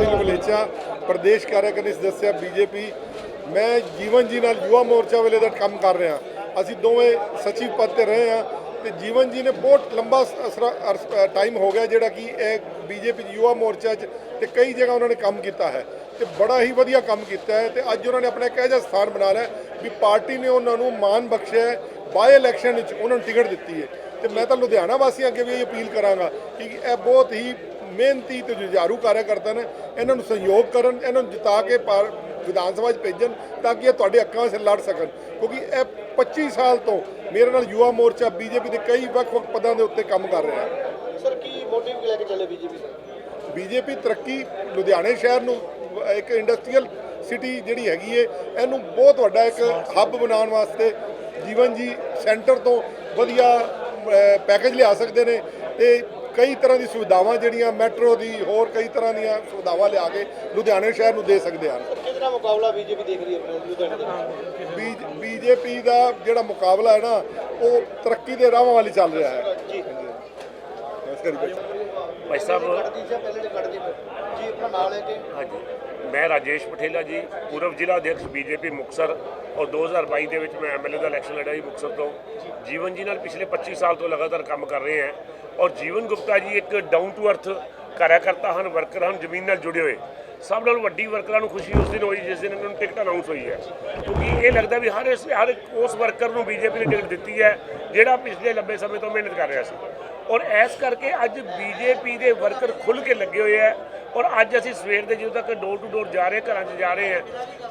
ਅਨਿਲ ਮਲੇਚਾ ਪ੍ਰਦੇਸ਼ ਕਾਰਜਕਾਰੀ ਸਦੱਸਿਆ ਬੀਜੇਪੀ। ਮੈਂ ਜੀਵਨ ਜੀ ਨਾਲ ਯੁਵਾ ਮੋਰਚਾ ਵੇਲੇ ਦਾ ਕੰਮ ਕਰ ਰਿਹਾ। ਅਸੀਂ ਦੋਵੇਂ ਸਚਿਵ ਪਦ ਤੇ ਰਹੇ ਹਾਂ ਤੇ ਜੀਵਨ ਜੀ ਨੇ ਬਹੁਤ ਲੰਬਾ ਟਾਈਮ ਹੋ ਗਿਆ ਜਿਹੜਾ ਕਿ ਇਹ ਬੀਜੇਪੀ ਯੁਵਾ ਮੋਰਚਾ 'ਚ ਤੇ ਕਈ ਜਗ੍ਹਾ ਉਹਨਾਂ ਨੇ ਕੰਮ ਕੀਤਾ ਹੈ ਤੇ ਬੜਾ ਹੀ ਵਧੀਆ ਕੰਮ ਕੀਤਾ ਹੈ ਤੇ ਅੱਜ ਉਹਨਾਂ ਨੇ ਆਪਣਾ ਇੱਕ ਇਹੋ ਜਿਹਾ ਸਥਾਨ ਬਣਾ ਲਿਆ ਵੀ ਪਾਰਟੀ ਨੇ ਉਹਨਾਂ ਨੂੰ ਮਾਣ ਬਖਸ਼ਿਆ ਹੈ ਬਾਈ ਇਲੈਕਸ਼ਨ ਵਿੱਚ ਉਹਨਾਂ ਨੂੰ ਟਿਕਟ ਦਿੱਤੀ ਹੈ। ਤੇ ਮੈਂ ਤਾਂ ਲੁਧਿਆਣਾ ਵਾਸੀਆਂ ਅੱਗੇ ਵੀ ਇਹ ਅਪੀਲ ਕਰਾਂਗਾ ਕਿ ਇਹ ਬਹੁਤ ਹੀ ਮਿਹਨਤੀ ਤੇ ਜੁਝਾਰੂ ਕਾਰਜਕਰਤਾ ਨੇ ਇਹਨਾਂ ਨੂੰ ਸਹਿਯੋਗ ਕਰਨ ਇਹਨਾਂ ਨੂੰ ਜਿਤਾ ਕੇ ਪਾਰ ਵਿਧਾਨ ਸਭਾ 'ਚ ਭੇਜਣ ਤਾਂ ਕਿ ਇਹ ਤੁਹਾਡੇ ਅੱਖਾਂ 'ਚ ਲੜ ਸਕਣ। ਕਿਉਂਕਿ ਇਹ 25 ਸਾਲ ਤੋਂ ਮੇਰੇ ਨਾਲ ਯੁਵਾ ਮੋਰਚਾ ਬੀਜੇਪੀ ਦੇ ਕਈ ਵੱਖ-ਵੱਖ ਪਦਾਂ ਦੇ ਉੱਤੇ ਕੰਮ ਕਰ ਰਿਹਾ। ਹੈ ਸਰ ਕੀ ਮੋਟਿਵ ਲੈ ਕੇ ਚੱਲੇ ਬੀਜੇਪੀ? ਸਰ ਬੀਜੇਪੀ ਤਰੱਕੀ ਲੁਧਿਆਣੇ ਸ਼ਹਿਰ ਨੂੰ ਇੱਕ ਇੰਡਸਟਰੀਅਲ ਸਿਟੀ ਜਿਹੜੀ ਹੈਗੀ ਏ ਇਹਨੂੰ ਬਹੁਤ ਵੱਡਾ ਇੱਕ ਹੱਬ ਬਣਾਉਣ ਵਾਸਤੇ ਜੀਵਨ ਜੀ ਸੈਂਟਰ ਤੋਂ ਵਧੀਆ ਪੈਕੇਜ ਲਿਆ ਸਕਦੇ ਨੇ ਤੇ ਕਈ ਤਰ੍ਹਾਂ ਦੀ ਸੁਵਿਧਾਵਾਂ ਜਿਹੜੀਆਂ ਮੈਟਰੋ ਦੀ ਹੋਰ ਕਈ ਤਰ੍ਹਾਂ ਦੀਆਂ ਸੁਵਿਧਾਵਾਂ ਲਿਆ ਕੇ ਲੁਧਿਆਣੇ ਸ਼ਹਿਰ ਨੂੰ ਦੇ ਸਕਦੇ ਹਨ। ਕਿਹਦੇ ਨਾਲ ਮੁਕਾਬਲਾ ਬੀਜੇਪੀ ਦੇਖ ਰਹੀ ਹੈ ਲੁਧਿਆਣੇ ਦੇ? ਬੀਜੇਪੀ ਦਾ ਜਿਹੜਾ ਮੁਕਾਬਲਾ ਹੈ ਨਾ ਉਹ ਤਰੱਕੀ ਦੇ ਰਾਹਾਂ ਵਾਲੀ ਚੱਲ ਰਿਹਾ ਹੈ। ਜੀ। ਨਮਸਕਾਰ ਜੀ। ਭਾਈ ਸਾਹਿਬ। ਜਾਂ ਪਹਿਲੇ ਨੇ ਕੱਢਦੀ ਫਿਰ? ਜੀ ਆਪਣਾ ਨਾਲ ਹੈ ਕਿ? ਹਾਂਜੀ। ਮੈਂ ਰਾਜੇਸ਼ ਪਠੇਲਾ ਜੀ ਪੂਰਵ ਜ਼ਿਲ੍ਹਾ ਅਧਿਕਸ਼ ਬੀਜੇਪੀ ਮੁਕਸਰ ਔਰ 2022 ਦੇ ਵਿੱਚ ਮੈਂ ਐਮਐਲਏ ਦਾ ਇਲੈਕਸ਼ਨ ਲੜਿਆ ਜੀ ਮੁਕਸਰ ਤੋਂ। ਜੀਵਨ ਜੀ ਨਾਲ ਪਿਛਲੇ 25 ਸਾਲ ਤੋਂ ਲਗਾਤਾਰ ਕੰਮ ਕਰ ਰਹੇ ਹਾਂ ਔਰ ਜੀਵਨ ਗੁਪਤਾ ਜੀ ਇੱਕ ਡਾਊਨ ਟੂ ਅਰਥ ਕਾਰਿਆਕਰਤਾ ਹਨ ਵਰਕਰ ਹਨ ਜ਼ਮੀਨ ਨਾਲ ਜੁੜੇ ਹੋਏ। ਸਭ ਨਾਲੋਂ ਵੱਡੀ ਵਰਕਰਾਂ ਨੂੰ ਖੁਸ਼ੀ ਉਸ ਦਿਨ ਹੋਈ ਜਿਸ ਦਿਨ ਇਹਨਾਂ ਨੂੰ ਟਿਕਟ ਅਨਾਉਂਸ ਹੋਈ ਹੈ। ਕਿਉਂਕਿ ਇਹ ਲੱਗਦਾ ਵੀ ਹਰ ਇਸ ਹਰ ਉਸ ਵਰਕਰ ਨੂੰ ਬੀਜੇਪੀ ਨੇ ਟਿਕਟ ਦਿੱਤੀ ਹੈ ਜਿਹੜਾ ਪਿਛਲੇ ਲੰਬੇ ਸਮੇਂ ਤੋਂ ਮਿਹਨਤ ਕਰ ਰਿਹਾ ਸੀ। ਔਰ ਇਸ ਕਰਕੇ ਅੱਜ ਬੀਜੇਪੀ ਦੇ ਵਰਕਰ ਖੁੱਲ ਕੇ ਲੱਗੇ ਹੋਏ ਆ ਔਰ ਅੱਜ ਅਸੀਂ ਸਵੇਰ ਦੇ ਜਦੋਂ ਤੱਕ ਡੋਰ ਟੂ ਡੋਰ ਜਾ ਰਹੇ ਘਰਾਂ 'ਚ ਜਾ ਰਹੇ ਹਾਂ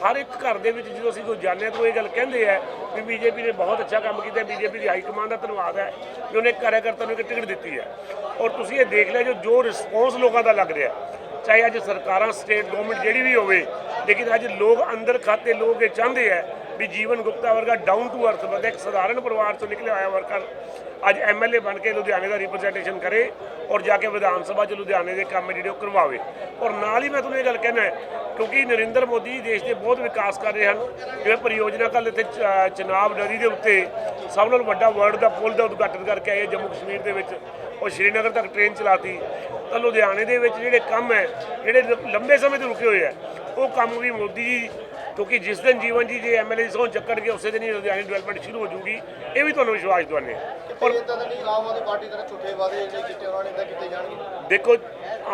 ਹਰ ਇੱਕ ਘਰ ਦੇ ਵਿੱਚ ਜਦੋਂ ਅਸੀਂ ਕੋਈ ਜਾਂਦੇ ਹਾਂ ਤਾਂ ਉਹ ਇਹ ਗੱਲ ਕਹਿੰਦੇ ਆ ਵੀ ਬੀਜੇਪੀ ਨੇ ਬਹੁਤ ਅੱਛਾ ਕੰਮ ਕੀਤਾ ਬੀਜੇਪੀ ਦੀ ਹਾਈ ਕਮਾਂਡ ਦਾ ਧੰਨਵਾਦ ਹੈ ਕਿ ਉਹਨੇ ਕਾਰਿਆਕਰਤਾ ਨੂੰ ਇੱਕ ਟਿਕਟ ਦਿੱਤੀ ਹੈ। ਔਰ ਤੁਸੀਂ ਇਹ ਦੇਖ ਲਿਆ ਜੋ ਜੋ ਰਿਸਪੌਂਸ ਲੋਕਾਂ ਦਾ ਲੱਗ ਰਿਹਾ। ਚਾਹੇ ਅੱਜ ਸਰਕਾਰਾਂ ਸਟੇਟ ਗਵਰਨਮੈਂਟ ਜਿਹੜੀ ਵੀ ਹੋਵੇ, ਲੇਕਿਨ ਅੱਜ ਲੋਕ ਅੰਦਰ ਖਾਤੇ ਲੋਕ ਇਹ ਚਾਹੁੰਦੇ ਆ ਵੀ ਜੀਵਨ ਗੁਪਤਾ ਵਰਗਾ ਡਾਊਨ ਟੂ ਅਰਥ ਵਰਗਾ ਇੱਕ ਸਧਾਰਨ ਪਰਿਵਾਰ ਤੋਂ ਨਿਕਲਿਆ ਹੋਇਆ ਵਰਕਰ ਅੱਜ ਐਮਐਲਏ ਬਣ ਕੇ ਲੁਧਿਆਣੇ ਦਾ ਰਿਪਰੈਜ਼ੈਂਟੇਸ਼ਨ ਕਰੇ ਔਰ ਜਾ ਕੇ ਵਿਧਾਨ ਸਭਾ 'ਚ ਲੁਧਿਆਣੇ ਦੇ ਕੰਮ ਜਿਹੜੇ ਉਹ ਕਰਵਾਵੇ। ਔਰ ਨਾਲ ਹੀ ਮੈਂ ਤੁਹਾਨੂੰ ਇਹ ਗੱਲ ਕਹਿਣਾ ਕਿਉਂਕਿ ਨਰਿੰਦਰ ਮੋਦੀ ਦੇਸ਼ ਦੇ ਬਹੁਤ ਵਿਕਾਸ ਕਰ ਰਹੇ ਹਨ, ਜਿਵੇਂ ਪਰਿਯੋਜਨਾ ਕੱਲ ਇੱਥੇ ਚ- ਚਨਾਬ ਨਦੀ ਦੇ ਉੱਤੇ ਸਭ ਨਾਲੋਂ ਵੱਡਾ ਵਰਲਡ ਦਾ ਪੁਲ ਦਾ ਉਦਘਾਟਨ ਕਰਕੇ ਆਏ ਜੰਮੂ ਕਸ਼ਮੀਰ ਦੇ ਵਿੱਚ। ਔਰ ਸ਼੍ਰੀਨਗਰ ਤੱਕ ਟ੍ਰੇਨ ਚਲਾਤੀ। ਤਾਂ ਲੁਧਿਆਣੇ ਦੇ ਵਿੱਚ ਜਿਹੜੇ ਕੰਮ ਹੈ ਜਿਹੜੇ ਲੰਬੇ ਸਮੇਂ ਤੋਂ ਰੁਕੇ ਹੋਏ ਆ ਉਹ ਕੰਮ ਵੀ ਮੋਦੀ ਜੀ ਕਿਉਂਕਿ ਜਿਸ ਦਿਨ ਜੀਵਨ ਜੀ ਜੇ ਐਮਐਲਏ ਦੀ ਸਹੁੰ ਚੱਕਣਗੇ ਉਸੇ ਦਿਨ ਹੀ ਲੁਧਿਆਣੇ ਡਿਵੈਲਪਮੈਂਟ ਸ਼ੁਰੂ ਹੋ ਜੂਗੀ। ਇਹ ਵੀ ਤੁਹਾਨੂੰ ਵਿਸ਼ਵਾਸ ਦਵਾਨੇ ਔਰ ਇਦਾਂ ਤਾਂ ਨਹੀਂ ਆਮ ਆਦਮੀ ਪਾਰਟੀ ਦਾ ਝੂਠੇ ਵਾਅਦੇ ਜਿਹੜੇ ਕੀਤੇ ਉਹਨਾਂ ਨੇ ਇਦਾਂ ਕੀਤੇ ਜਾਣਗੇ। ਦੇਖੋ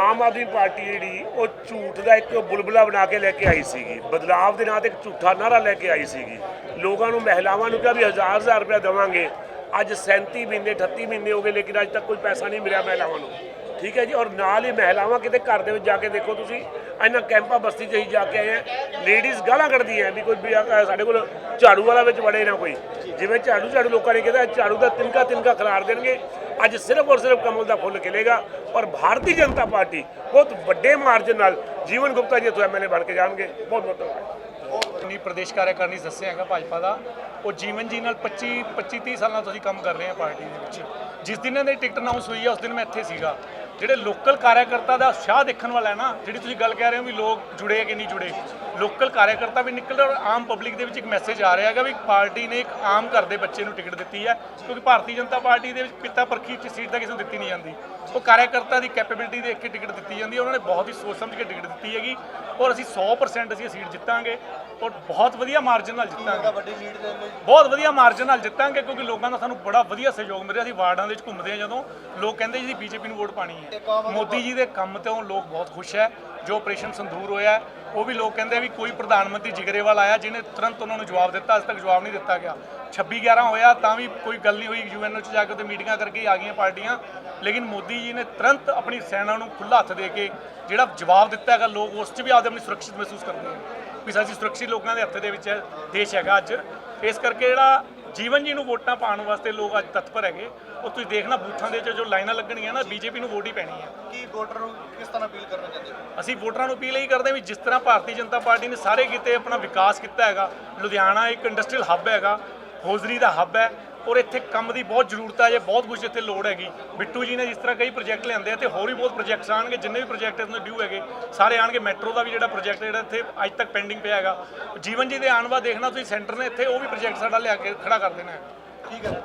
ਆਮ ਆਦਮੀ ਪਾਰਟੀ ਜਿਹੜੀ ਉਹ ਝੂਠ ਦਾ ਇੱਕ ਬੁਲਬੁਲਾ ਬਣਾ ਕੇ ਲੈ ਕੇ ਆਈ ਸੀਗੀ। ਬਦਲਾਵ ਦੇ ਨਾਂ ਤੇ ਇੱਕ ਝੂਠਾ ਨਾਰਾ ਲੈ ਕੇ ਆਈ ਸੀਗੀ। ਲੋਕਾਂ ਨੂੰ ਮਹਿਲਾਵਾਂ ਨੂੰ ਕਿਹਾ ਵੀ ਹਜ਼ਾਰ ਹਜ਼ਾਰ ਰੁਪਇਆ ਦੇਵਾਂਗੇ। ਅੱਜ 37 ਮਹੀਨੇ 38 ਮਹੀਨੇ ਹੋ ਗਏ, ਲੇਕਿਨ ਅੱਜ ਤੱਕ ਕੋਈ ਪੈਸਾ ਨਹੀਂ ਮਿਲਿਆ ਮਹਿਲਾਵਾਂ ਨੂੰ। ਠੀਕ ਹੈ ਜੀ? ਔਰ ਨਾਲ ਹੀ ਮਹਿਲਾਵਾਂ ਕਿਤੇ ਘਰ ਦੇ ਵਿੱਚ ਜਾ ਕੇ ਦੇਖੋ ਤੁਸੀਂ ਇਹਨਾਂ ਕੈਂਪਾਂ ਬਸਤੀ 'ਚ ਹੀ ਜਾ ਕੇ ਆਏ ਆ ਲੇਡੀਜ਼ ਗਾਲਾਂ ਕੱਢਦੀਆਂ ਵੀ ਕੋਈ ਵੀ ਸਾਡੇ ਕੋਲ ਝਾੜੂ ਵਾਲਾ ਵਿੱਚ ਵੜੇ ਨਾ ਕੋਈ। ਜਿਵੇਂ ਝਾੜੂ ਝਾੜੂ ਲੋਕਾਂ ਨੇ ਕਿਹਾ, ਝਾੜੂ ਦਾ ਤਿੰਨਕਾ ਤਿੰਨਕਾ ਖਿਲਾਰ ਦੇਣਗੇ। ਅੱਜ ਸਿਰਫ ਔਰ ਸਿਰਫ ਕਮਲ ਦਾ ਫੁੱਲ ਖਿਲੇਗਾ। ਔਰ ਭਾਰਤੀ ਜਨਤਾ ਪਾਰਟੀ ਬਹੁਤ ਵੱਡੇ ਮਾਰਜਨ ਨਾਲ ਜੀਵਨ ਗੁਪਤਾ ਜੀ ਇੱਥੋਂ ਐਮਐਲਏ ਬਣ ਕੇ ਜਾਣਗੇ। ਬਹੁਤ ਬਹੁਤ ਧੰਨਵਾਦ। ਨੀ ਪ੍ਰਦੇਸ਼ ਕਾਰਜਕਾਰਨੀ ਦੱਸਿਆ ਹੈਗਾ ਭਾਜਪਾ ਦਾ, ਉਹ ਜੀਵਨ ਜੀ ਨਾਲ 25 25 30 ਸਾਲਾਂ ਤੋਂ ਅਸੀਂ ਕੰਮ ਕਰ ਰਹੇ ਹਾਂ ਪਾਰਟੀ ਦੇ ਵਿੱਚ। ਜਿਸ ਦਿਨ ਇਹਨਾਂ ਦੀ ਟਿਕਟ ਅਨਾਉਂਸ ਹੋਈ ਹੈ ਉਸ ਦਿਨ ਮੈਂ ਇੱਥੇ ਸੀਗਾ। ਜਿਹੜੇ ਲੋਕਲ ਕਾਰਜਕਰਤਾ ਦਾ ਉਤਸ਼ਾਹ ਦੇਖਣ ਵਾਲਾ ਹੈ ਨਾ ਜਿਹੜੀ ਤੁਸੀਂ ਗੱਲ ਕਹਿ ਰਹੇ ਹੋ ਵੀ ਲੋਕ ਜੁੜੇ ਕਿ ਨਹੀਂ ਜੁੜੇ ਲੋਕਲ ਕਾਰਜਕਰਤਾ ਵੀ ਨਿਕਲ ਰਹੇ ਔਰ ਆਮ ਪਬਲਿਕ ਦੇ ਵਿੱਚ ਇੱਕ ਮੈਸੇਜ ਆ ਰਿਹਾ ਹੈਗਾ ਵੀ ਪਾਰਟੀ ਨੇ ਇੱਕ ਆਮ ਘਰ ਦੇ ਬੱਚੇ ਨੂੰ ਟਿਕਟ ਦਿੱਤੀ ਹੈ ਕਿਉਂਕਿ ਭਾਰਤੀ ਜਨਤਾ ਪਾਰਟੀ ਦੇ ਵਿੱਚ ਪਿਤਾ ਪਰਖੀ ਚ ਸੀਟ ਤਾਂ ਕਿਸੇ ਨੂੰ ਦਿੱਤੀ ਨਹੀਂ ਜਾਂਦੀ। ਉਹ ਕਾਰਜਕਰਤਾ ਦੀ ਕੈਪੇਬਿਲਿਟੀ ਦੇਖ ਕੇ ਟਿਕਟ ਦਿੱਤੀ ਜਾਂਦੀ ਹੈ ਉਹਨਾਂ ਨੇ ਬਹੁਤ ਹੀ ਸੋਚ ਸਮਝ ਕੇ ਟਿਕਟ ਦਿੱਤੀ ਹੈਗੀ ਔਰ ਅਸੀਂ 100% ਅਸੀਂ ਇਹ ਸੀਟ ਜਿੱਤਾਂਗੇ ਔਰ ਬਹੁਤ ਵਧੀਆ ਮਾਰਜਨ ਨਾਲ ਜਿੱਤਾਂਗੇ। ਬਹੁਤ ਵਧੀਆ ਮਾਰਜਨ ਨਾਲ ਜਿੱਤਾਂਗੇ ਕਿਉਂਕਿ ਲੋਕਾਂ ਦਾ ਸਾਨੂੰ ਬੜਾ ਵਧੀਆ ਸਹਿਯੋਗ ਮਿਲ ਰਿਹਾ ਸੀ ਵਾਰਡਾਂ ਦੇ ਵਿੱਚ ਘੁੰਮਦੇ ਆ ਜਦੋਂ ਲੋਕ ਕਹਿੰਦੇ ਜੀ ਬੀਜੇਪੀ ਨੂੰ ਵੋਟ ਪਾਣੀ ਹੈ। ਮੋਦੀ ਜੀ ਦੇ ਕੰਮ ਤੋਂ ਲੋਕ ਬਹੁਤ ਖੁਸ਼ ਹੈ, ਜੋ ਆਪਰੇਸ਼ਨ ਸੰਧੂਰ ਹੋਇਆ ਉਹ ਵੀ ਲੋਕ ਕਹਿੰਦੇ ਵੀ ਕੋਈ ਪ੍ਰਧਾਨ ਮੰਤਰੀ ਜਿਗਰੇਵਾਲ ਆਇਆ, ਜਿਹਨੇ ਤੁਰੰਤ ਉਹਨਾਂ ਨੂੰ ਜਵਾਬ ਦਿੱਤਾ, ਅਜੇ ਤੱਕ ਜਵਾਬ ਨਹੀਂ ਦਿੱਤਾ ਗਿਆ। 26 11 ਹੋਇਆ, ਤਾਂ ਵੀ ਕੋਈ ਗੱਲ ਨਹੀਂ ਹੋਈ, ਯੂਐਨਓ ਚ ਜਾ ਕੇ ਤੇ ਮੀਟਿੰਗਾਂ ਕਰਕੇ ਆ ਗਈਆਂ ਪਾਰਟੀਆਂ। ਲੇਕਿਨ ਮੋਦੀ ਜੀ ਨੇ ਤੁਰੰਤ ਆਪਣੀ ਸੈਨਾ ਨੂੰ ਖੁੱਲ੍ਹਾ ਹੱਥ ਦੇ ਕੇ ਜਿਹੜਾ ਜਵਾਬ ਦਿੱਤਾ ਹੈਗਾ, ਲੋਕ ਉਸ 'ਚ ਵੀ ਆਪਦੇ ਆਪਣੀ ਸੁਰੱਖਿਅਤ ਮਹਿਸੂਸ ਕਰਦੇ ਆ ਵੀ ਸਾਡੀ ਸੁਰੱਖਿਅਤ ਲੋਕਾਂ ਦੇ ਹੱਥ ਦੇ ਵਿੱਚ ਹੈ ਦੇਸ਼ ਹੈਗਾ ਅੱਜ। ਇਸ ਕਰਕੇ ਜਿਹੜਾ ਜੀਵਨ ਜੀ ਨੂੰ ਵੋਟਾਂ ਪਾਉਣ ਵਾਸਤੇ ਲੋਕ ਅੱਜ ਤਤਪਰ ਹੈਗੇ। ਉਹ ਤੁਸੀਂ ਦੇਖਣਾ ਬੂਥਾਂ ਦੇ ਵਿੱਚ ਜੋ ਲਾਈਨਾਂ ਲੱਗਣਗੀਆਂ ਨਾ ਬੀਜੇਪੀ ਨੂੰ ਵੋਟ ਹੀ ਪੈਣੀ ਹੈ ਕੀ ਵੋਟਰ ਨੂੰ ਕਿਸ ਤਰ੍ਹਾਂ ਅਪੀਲ ਕਰਨਾ ਚਾਹੁੰਦੇ ਹੋ? ਅਸੀਂ ਵੋਟਰਾਂ ਨੂੰ ਅਪੀਲ ਇਹੀ ਕਰਦੇ ਹਾਂ ਵੀ ਜਿਸ ਤਰ੍ਹਾਂ ਭਾਰਤੀ ਜਨਤਾ ਪਾਰਟੀ ਨੇ ਸਾਰੇ ਕਿਤੇ ਆਪਣਾ ਵਿਕਾਸ ਕੀਤਾ ਹੈਗਾ ਲੁਧਿਆਣਾ ਇੱਕ ਇੰਡਸਟਰੀਅਲ ਹੱਬ ਹੈਗਾ ਹੌਜ਼ਰੀ ਦਾ ਹੱਬ ਹੈ ਔਰ ਇੱਥੇ ਕੰਮ ਦੀ ਬਹੁਤ ਜ਼ਰੂਰਤ ਹੈ ਜੇ ਬਹੁਤ ਕੁਝ ਇੱਥੇ ਲੋੜ ਹੈਗੀ। ਬਿੱਟੂ ਜੀ ਨੇ ਜਿਸ ਤਰ੍ਹਾਂ ਕਈ ਪ੍ਰੋਜੈਕਟ ਲਿਆਂਦੇ ਆ ਤੇ ਹੋਰ ਵੀ ਬਹੁਤ ਪ੍ਰੋਜੈਕਟਸ ਆਣਗੇ ਜਿੰਨੇ ਵੀ ਪ੍ਰੋਜੈਕਟ ਇਹਨਾਂ ਡਿਊ ਹੈਗੇ ਸਾਰੇ ਆਣਗੇ ਮੈਟਰੋ ਦਾ ਵੀ ਜਿਹੜਾ ਪ੍ਰੋਜੈਕਟ ਜਿਹੜਾ ਇੱਥੇ ਅੱਜ ਤੱਕ ਪੈਂਡਿੰਗ ਪਿਆ ਹੈਗਾ। ਜੀਵਨ ਜੀ ਦੇ ਆਉਣ ਬਾਅਦ ਦੇਖਣਾ ਤੁਸੀਂ ਸੈਂਟਰ ਨੇ ਇੱਥੇ ਉਹ ਵੀ ਪ੍ਰੋਜੈਕਟ ਸਾਡਾ ਲਿਆ ਕੇ ਖੜਾ ਕਰ ਦੇਣਾ ਹੈ। ਠੀਕ ਹੈ।